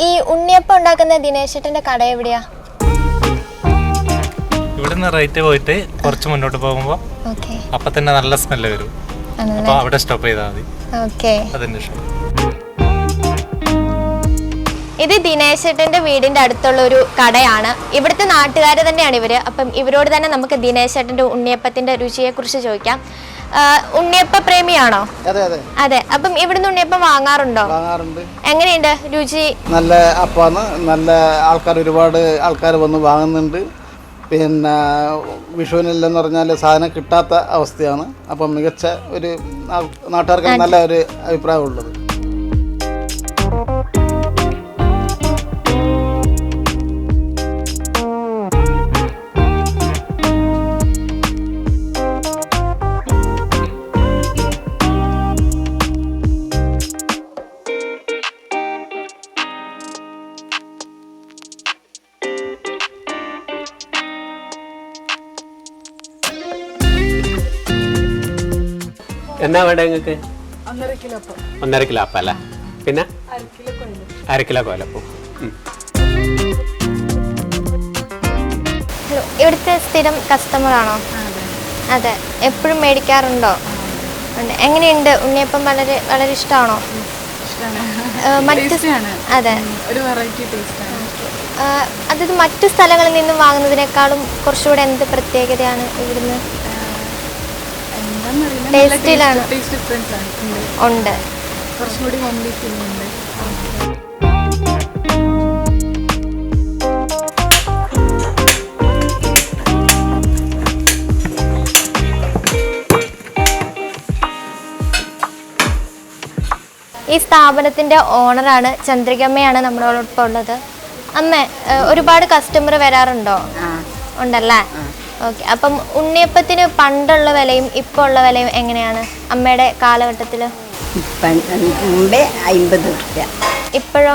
ഈ ഉണ്ണിയപ്പം ഉണ്ടാക്കുന്ന ദിനേശേട്ടന്റെ കട എവിടെയാ? ഇവിടുന്ന് റൈറ്റ് പോയിട്ട് കുറച്ച് മുന്നോട്ട് പോകുമ്പോ ഓക്കെ. അപ്പൊ തന്നെ നല്ല സ്മെല്ല് വരും. അപ്പൊ അവിടെ സ്റ്റോപ്പ് ചെയ്താൽ മതി. ഓക്കെ. അതിന്റെ ഇഷ്ടം. ഇത് ദിനേശേട്ടന്റെ വീടിന്റെ അടുത്തുള്ള ഒരു കടയാണ്. ഇവിടുത്തെ നാട്ടുകാർ തന്നെയാണ് ഇവർ. അപ്പം ഇവരോട് തന്നെ നമുക്ക് ദിനേശേട്ടന്റെ ഉണ്ണിയപ്പത്തിന്റെ രുചിയെ കുറിച്ച് ചോദിക്കാം. ഉണ്ണിയപ്പ പ്രേമിയാണോ? അതെ അപ്പം ഇവിടുന്ന് ഉണ്ണിയപ്പം വാങ്ങാറുണ്ടോ? എങ്ങനെയുണ്ട് രുചി? നല്ല അപ്പാണ്. നല്ല ആൾക്കാർ ഒരുപാട് ആൾക്കാർ വന്ന് വാങ്ങുന്നുണ്ട്. പിന്നെ വിഷുവിനെല്ലാം പറഞ്ഞാൽ സാധനം കിട്ടാത്ത അവസ്ഥയാണ്. അപ്പം മികച്ച ഒരു നാട്ടുകാർക്ക് നല്ല ഒരു അഭിപ്രായമുള്ളത് എന്നാ വേണ്ട നിങ്ങൾക്ക്? ഒന്നര കിലോ അപ്പം. അല്ലേ? പിന്നെ? അര കിലോ കോലപ്പം. ഹലോ ഇവിടുത്തെ സ്ഥിരം കസ്റ്റമർ ആണോ? അതെ. എപ്പോഴും മേടിക്കാറുണ്ടോ. എങ്ങനെയുണ്ട്? ഉണ്ണിയപ്പം വളരെ വളരെ ഇഷ്ടമാണോ മറ്റ് അതെ. ഒരു വെറൈറ്റി ടേസ്റ്റാണ് അതായത് മറ്റു സ്ഥലങ്ങളിൽ നിന്നും വാങ്ങുന്നതിനേക്കാളും കുറച്ചുകൂടെ എന്ത് പ്രത്യേകതയാണ് ഇവിടുന്ന്? ടേസ്റ്റിലാണ് ഉണ്ട്. കുറച്ചുകൂടി ഉണ്ട്. ഈ സ്ഥാപനത്തിന്റെ ഓണറാണ് ചന്ദ്രികമ്മയാണ് നമ്മളോടൊപ്പം ഉള്ളത്. അമ്മ ഒരുപാട് കസ്റ്റമർ വരാറുണ്ടോ? ഉണ്ടല്ലേ? ഓക്കെ. അപ്പം ഉണ്ണിയപ്പത്തിന് പണ്ടുള്ള വിലയും ഇപ്പോൾ ഉള്ള വിലയും എങ്ങനെയാണ് അമ്മയുടെ കാലഘട്ടത്തിൽ മുമ്പേ അമ്പത് റുപ്യ. ഇപ്പോഴോ?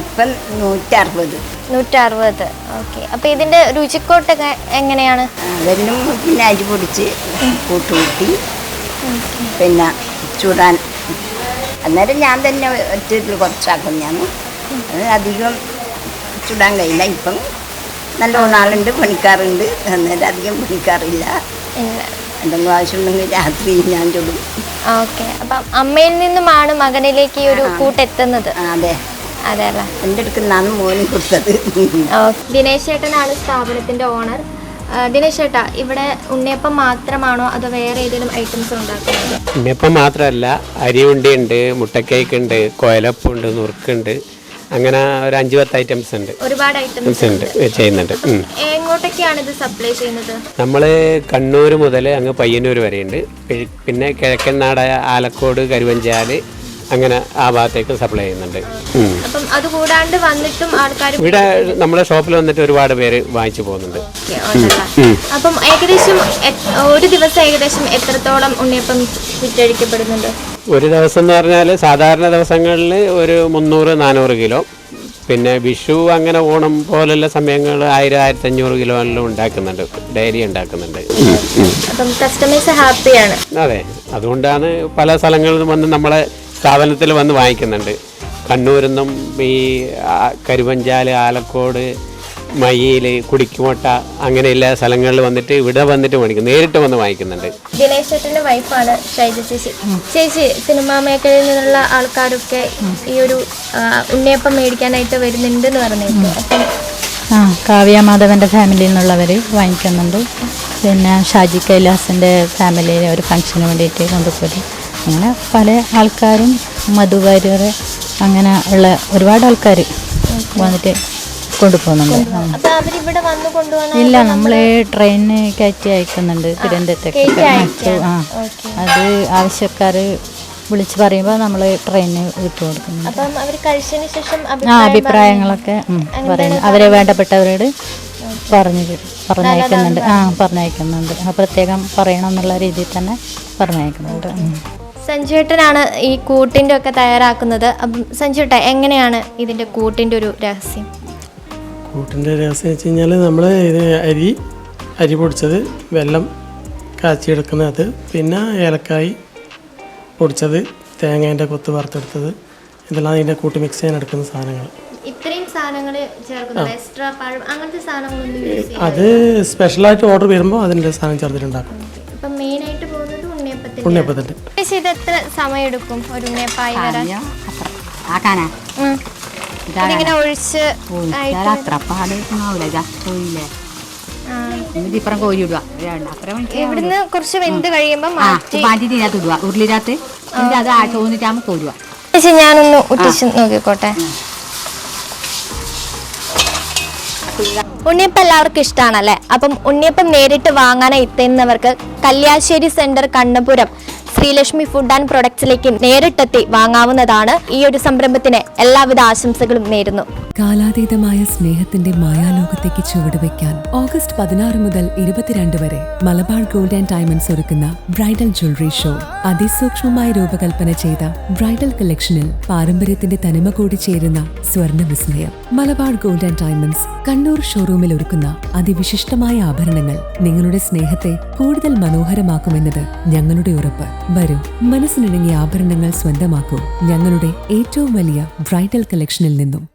ഇപ്പം നൂറ്ററുപത്. നൂറ്ററുപത്. ഓക്കെ. അപ്പം ഇതിന്റെ രുചിക്കോട്ടൊക്കെ എങ്ങനെയാണ്? അതെല്ലാം പിന്നെ അരി പൊടിച്ച് കൂട്ടുകൂട്ടി. പിന്നെ ചൂടാൻ. അന്നേരം ഞാൻ തന്നെ ഒറ്റ കുറച്ചാക്കും ഞാൻ അധികം ചുടാൻ കഴിയില്ല. ഇപ്പം നല്ലോണം ആളുണ്ട് പണിക്കാറുണ്ട്. അന്നേരം അധികം പണിക്കാറില്ല. ഇല്ല എന്തെങ്കിലും ആവശ്യമുണ്ടെങ്കിൽ രാത്രി ഞാൻ ചുടും ഓക്കെ. അപ്പം അമ്മയിൽ നിന്നുമാണ് മകനിലേക്ക് ഈ ഒരു കൂട്ടെത്തുന്നത്? അതെ. അതെ അല്ലേ? എന്റെ അടുക്കുന്നാണ് മോനും കൊടുത്തത്. ദിനേശ് ചേട്ടനാണ് സ്ഥാപനത്തിന്റെ ഓണർ. ദിനേശ് ചേട്ടാ ഇവിടെ ഉണ്ണിയപ്പം മാത്രമാണോ അതോ വേറെ ഏതെങ്കിലും ഐറ്റംസ് ഉണ്ടാക്കുന്നത്? ഉണ്ണിയപ്പം മാത്രമല്ല അരിയുണ്ടിയുണ്ട് മുട്ടക്കേക്ക് ഉണ്ട് കോയലപ്പുണ്ട് നുറുക്കുണ്ട്. അങ്ങനെ ഒരു അഞ്ച് പത്ത് ഐറ്റംസ് ഉണ്ട്. ഒരുപാട് ഐറ്റംസ് ഉണ്ട്. ചെയ്യുന്നുണ്ട്. എങ്ങോട്ടൊക്കെയാണ് ഇത് സപ്ലൈ ചെയ്യുന്നത്? നമ്മൾ കണ്ണൂർ മുതൽ അങ്ങ് പയ്യന്നൂർ വരെയുണ്ട്. ഉണ്ട് പിന്നെ കിഴക്കൻ നാടായ ആലക്കോട് കരുവഞ്ചാൽ അങ്ങനെ ആ ഭാഗത്തേക്ക് സപ്ലൈ ചെയ്യുന്നുണ്ട്. അതുകൂടാണ്ട് വന്നിട്ടും ആൾക്കാർ ഇവിടെ നമ്മുടെ ഷോപ്പിൽ വന്നിട്ട് ഒരുപാട് പേര് വാങ്ങിച്ചു പോകുന്നുണ്ട്. അപ്പം ഏകദേശം ഒരു ദിവസം ഏകദേശം എത്രത്തോളം ഉണ്ണിയപ്പം വിറ്റഴിക്കപ്പെടുന്നുണ്ട്? ഒരു ദിവസം എന്ന് പറഞ്ഞാൽ സാധാരണ ദിവസങ്ങളിൽ ഒരു മുന്നൂറ് നാനൂറ് കിലോ. പിന്നെ വിഷു അങ്ങനെ ഓണം പോലുള്ള സമയങ്ങൾ ആയിരം ആയിരത്തി അഞ്ഞൂറ് കിലോ എല്ലാം ഉണ്ടാക്കുന്നുണ്ട്. ഡെയിലി ഉണ്ടാക്കുന്നുണ്ട്. അപ്പം കസ്റ്റമേഴ്സ് ഹാപ്പിയാണ്. അതെ. അതുകൊണ്ടാണ് പല സ്ഥലങ്ങളിൽ നിന്നും വന്ന് നമ്മളെ സ്ഥാപനത്തിൽ വന്ന് വാങ്ങിക്കുന്നുണ്ട്. കണ്ണൂരിൽ നിന്നും ഈ കരുവഞ്ചാൽ കരുവഞ്ചാൽ ആലക്കോട് മയ്യിൽ കുടിക്കുമോട്ട അങ്ങനെയുള്ള സ്ഥലങ്ങളിൽ വന്നിട്ട് ഇവിടെ വന്നിട്ട് മേടിക്കും. നേരിട്ട് വന്ന് വാങ്ങിക്കുന്നുണ്ട്. ദിനേശ് ചേട്ടന്റെ വൈഫാണ് ഷൈജ ചേച്ചി. ചേച്ചി സിനിമാ മേഖലയിൽ നിന്നുള്ള ആൾക്കാരൊക്കെ ഈ ഒരു ഉണ്ണിയപ്പം മേടിക്കാനായിട്ട് വരുന്നുണ്ട് എന്ന് പറഞ്ഞിട്ട് അപ്പം ആ കാവ്യ മാധവന്റെ ഫാമിലിയിൽ നിന്നുള്ളവർ വാങ്ങിക്കുന്നുണ്ട്. പിന്നെ ഷാജി കൈലാസിന്റെ ഫാമിലിയിലെ ഒരു ഫംഗ്ഷന് വേണ്ടിയിട്ട് കൊണ്ടുപോയി. അങ്ങനെ പല ആൾക്കാരും മധുവാര്യർ അങ്ങനെ ഉള്ള ഒരുപാട് ആൾക്കാർ വന്നിട്ട് കൊണ്ടുപോകുന്നുണ്ട്. ഇല്ല നമ്മൾ ട്രെയിനിന് കയറ്റി അയക്കുന്നുണ്ട് തിരുവനന്തപുരത്തേക്ക്. ആ. അത് ആവശ്യക്കാർ വിളിച്ച് പറയുമ്പോൾ നമ്മൾ ട്രെയിനിന് വിട്ടു കൊടുക്കുന്നു ആ അഭിപ്രായങ്ങളൊക്കെ പറയുന്നു അവരെ വേണ്ടപ്പെട്ടവരോട് പറഞ്ഞു പറഞ്ഞയക്കുന്നുണ്ട്. ആ പറഞ്ഞയക്കുന്നുണ്ട്. ആ പ്രത്യേകം പറയണം എന്നുള്ള രീതിയിൽ തന്നെ പറഞ്ഞയക്കുന്നുണ്ട്. സഞ്ജുട്ടനാണ് ഈ കൂട്ടിന്റെ ഒക്കെ തയ്യാറാക്കുന്നത്. അപ്പം സഞ്ജുട്ട എങ്ങനെയാണ് ഇതിന്റെ കൂട്ടിന്റെ ഒരു രഹസ്യം? കൂട്ടിന്റെ രഹസ്യം വെച്ച് കഴിഞ്ഞാൽ നമ്മൾ ഇത് അരി അരി പൊടിച്ചത് വെള്ളം കാച്ചിയെടുക്കുന്നത് പിന്നെ ഏലക്കായി പൊടിച്ചത് തേങ്ങേന്റെ കൊത്ത് വറുത്തെടുത്തത്. ഇതെല്ലാം അതിന്റെ കൂട്ടി മിക്സ് ചെയ്യാൻ എടുക്കുന്ന സാധനങ്ങൾ. ഇത്രയും സാധനങ്ങൾ ചേർക്കുന്നുണ്ട് എക്സ്ട്രാ പഴം അങ്ങനത്തെ സാധനങ്ങളൊന്നും യൂസ് ചെയ്യാം അത് സ്പെഷ്യലായിട്ട് ഓർഡർ വരുമ്പോൾ അതിന്റെ സാധനം ചേർത്തിട്ടുണ്ടാക്കും. ഇപ്പൊ പോകുന്നത് ഉണ്ണിയപ്പത്തിന്റെ ഇത് എത്ര സമയം എടുക്കും ഒരു ഉണ്ണിയപ്പായി വരാൻ? ആക്കാനാ. ഇതിങ്ങനെ ഒഴിച്ച് അത്ര പാട് ആവില്ല ഇതാ പോയില്ലേ? ആ. എന്നിട്ട് ഇപ്പുറം കോരി ഇടുക ഇവിടുന്ന് കുറച്ച് വെന്ത് കഴിയുമ്പോ മാറ്റി മാറ്റിട്ട് ഇതിനകത്ത് ഇടുക ഉരുളിനകത്ത്. എന്നിട്ട് അത് ആ തോന്നിട്ടാകുമ്പോൾ കോരുക ചേച്ചി ഞാനൊന്ന് ഒട്ടിച്ച് നോക്കിക്കോട്ടെ. ഉണ്ണിയപ്പം എല്ലാവർക്കും ഇഷ്ടമാണല്ലേ അപ്പം ഉണ്ണിയപ്പം നേരിട്ട് വാങ്ങാനായി എത്തുന്നവർക്ക് Kalyassery centre Kannapuram Sreelakshmi food and പ്രൊഡക്ട്സിലേക്ക് നേരിട്ടെത്തി വാങ്ങാവുന്നതാണ് ഈ ഒരു സംരംഭത്തിന് എല്ലാവിധ ആശംസകളും നേരുന്നു. കാലാതീതമായ സ്നേഹത്തിന്റെ മായാലോകത്തേക്ക് ചുവടുവെക്കാൻ ഓഗസ്റ്റ് പതിനാറ് മുതൽ ഇരുപത്തിരണ്ട് വരെ മലബാർ ഗോൾഡ് ആൻഡ് ഡയമണ്ട്സ് ഒരുക്കുന്ന ബ്രൈഡൽ ജ്വല്ലറി ഷോ അതിസൂക്ഷ്മമായ രൂപകൽപ്പന ചെയ്ത ബ്രൈഡൽ കളക്ഷനിൽ പാരമ്പര്യത്തിന്റെ തനിമ കൂടി ചേരുന്ന സ്വർണ വിസ്മയം. Malabar gold and diamonds Kannur ഷോറൂമിൽ ഒരുക്കുന്ന അതിവിശിഷ്ടമായ ആഭരണങ്ങൾ നിങ്ങളുടെ സ്നേഹത്തെ കൂടുതൽ മനോഹരമാക്കുമെന്നത് ഞങ്ങളുടെ ഉറപ്പ്. വരൂ. മനസ്സിനിണങ്ങിയ ആഭരണങ്ങൾ സ്വന്തമാക്കൂ. ഞങ്ങളുടെ ഏറ്റവും വലിയ ബ്രൈഡൽ കളക്ഷനിൽ നിന്നും.